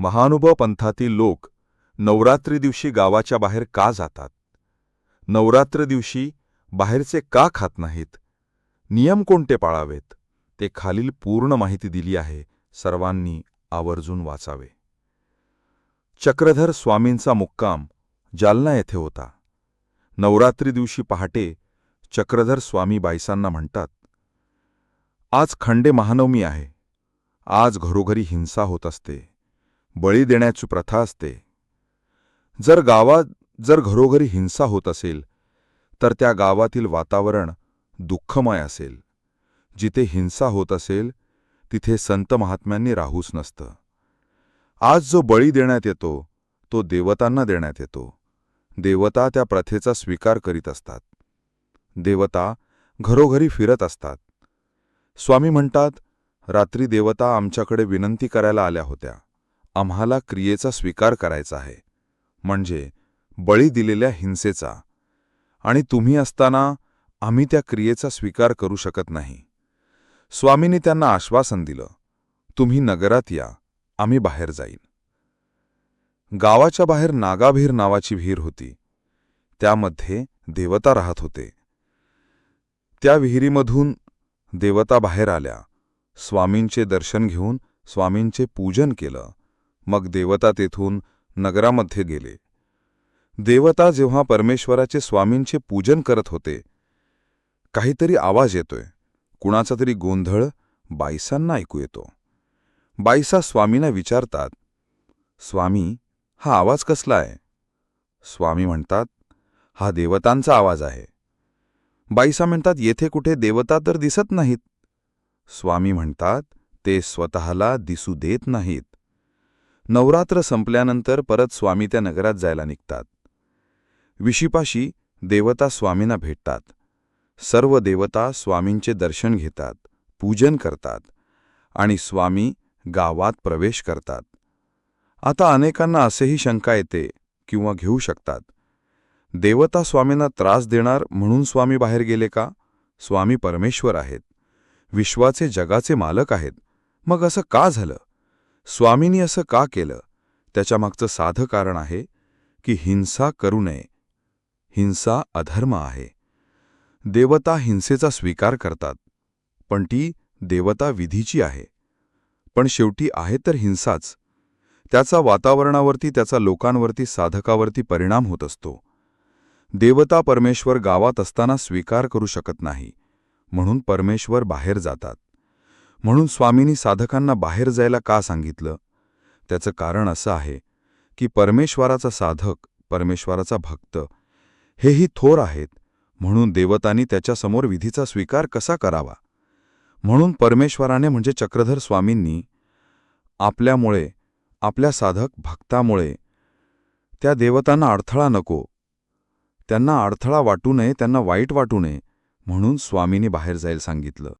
महानुभव पंथातील लोक नवरात्री दिवशी गावाच्या बाहेर का जातात? नवरात्र दिवशी बाहेरचे का खात नाहीत? नियम कोणते पाळावेत? ते खालील पूर्ण माहिती दिली आहे. सर्वांनी आवर्जून वाचावे. चक्रधर स्वामींचा मुक्काम जालना येथे होता. नवरात्री दिवशी पहाटे चक्रधर स्वामी बाईसांना म्हणतात आज खंडे महानवमी आहे. आज घरोघरी हिंसा होत असते. बळी देण्याची प्रथा असते. जर गावात जर घरोघरी हिंसा होत असेल तर त्या गावातील वातावरण दुःखमय असेल. जिथे हिंसा होत असेल तिथे संत महात्म्यांनी राहूच नसतं. आज जो बळी देण्यात येतो तो देवतांना देण्यात येतो. देवता त्या प्रथेचा स्वीकार करीत असतात. देवता घरोघरी फिरत असतात. स्वामी म्हणतात रात्री देवता आमच्याकडे विनंती करायला आल्या होत्या. आम्हाला क्रियेचा स्वीकार करायचा आहे म्हणजे बळी दिलेल्या हिंसेचा. आणि तुम्ही असताना आम्ही त्या क्रियेचा स्वीकार करू शकत नाही. स्वामींनी त्यांना आश्वासन दिलं तुम्ही नगरात या आम्ही बाहेर जाईन. गावाच्या बाहेर नागाभीर नावाची विहीर होती. त्यामध्ये देवता राहत होते. त्या विहिरीमधून देवता बाहेर आल्या. स्वामींचे दर्शन घेऊन स्वामींचे पूजन केलं. मग देवता तेथून नगरामध्ये गेले. देवता जेव्हा परमेश्वराचे स्वामींचे पूजन करत होते काहीतरी आवाज येतोय. कुणाचा तरी गोंधळ बाईसांना ऐकू येतो. बाईसा स्वामींना विचारतात स्वामी हा आवाज कसला आहे? स्वामी म्हणतात हा देवतांचा आवाज आहे. बाईसा म्हणतात येथे कुठे देवता तर दिसत नाहीत. स्वामी म्हणतात ते स्वतःला दिसू देत नाहीत. नवरात्र संपल्यानंतर परत स्वामी त्या नगरात जायला निघतात. विशिपाशी देवता स्वामींना भेटतात. सर्व देवता स्वामींचे दर्शन घेतात पूजन करतात आणि स्वामी गावात प्रवेश करतात. आता अनेकांना असेही शंका येते किंवा घेऊ शकतात. देवता स्वामींना त्रास देणार म्हणून स्वामी बाहेर गेले का? स्वामी परमेश्वर आहेत. विश्वाचे जगाचे मालक आहेत. मग असं का झालं? स्वामींनी असं का केलं? त्याच्यामागचं साधं कारण आहे की हिंसा करू नये. हिंसा अधर्म आहे. देवता हिंसेचा स्वीकार करतात पण ती देवता विधीची आहे. पण शेवटी आहे तर हिंसाच. त्याचा वातावरणावरती त्याचा लोकांवरती साधकावरती परिणाम होत असतो. देवता परमेश्वर गावात असताना स्वीकार करू शकत नाही म्हणून परमेश्वर बाहेर जातात. म्हणून स्वामींनी साधकांना बाहेर जायला का सांगितलं? त्याचं कारण असं आहे की परमेश्वराचा साधक परमेश्वराचा भक्त हेही थोर आहेत म्हणून देवतांनी त्याच्यासमोर विधीचा स्वीकार कसा करावा? म्हणून परमेश्वराने म्हणजे चक्रधर स्वामींनी आपल्यामुळे आपल्या साधक भक्तामुळे त्या देवतांना अडथळा नको. त्यांना अडथळा वाटू नये त्यांना वाईट वाटू नये म्हणून स्वामींनी बाहेर जायला सांगितलं.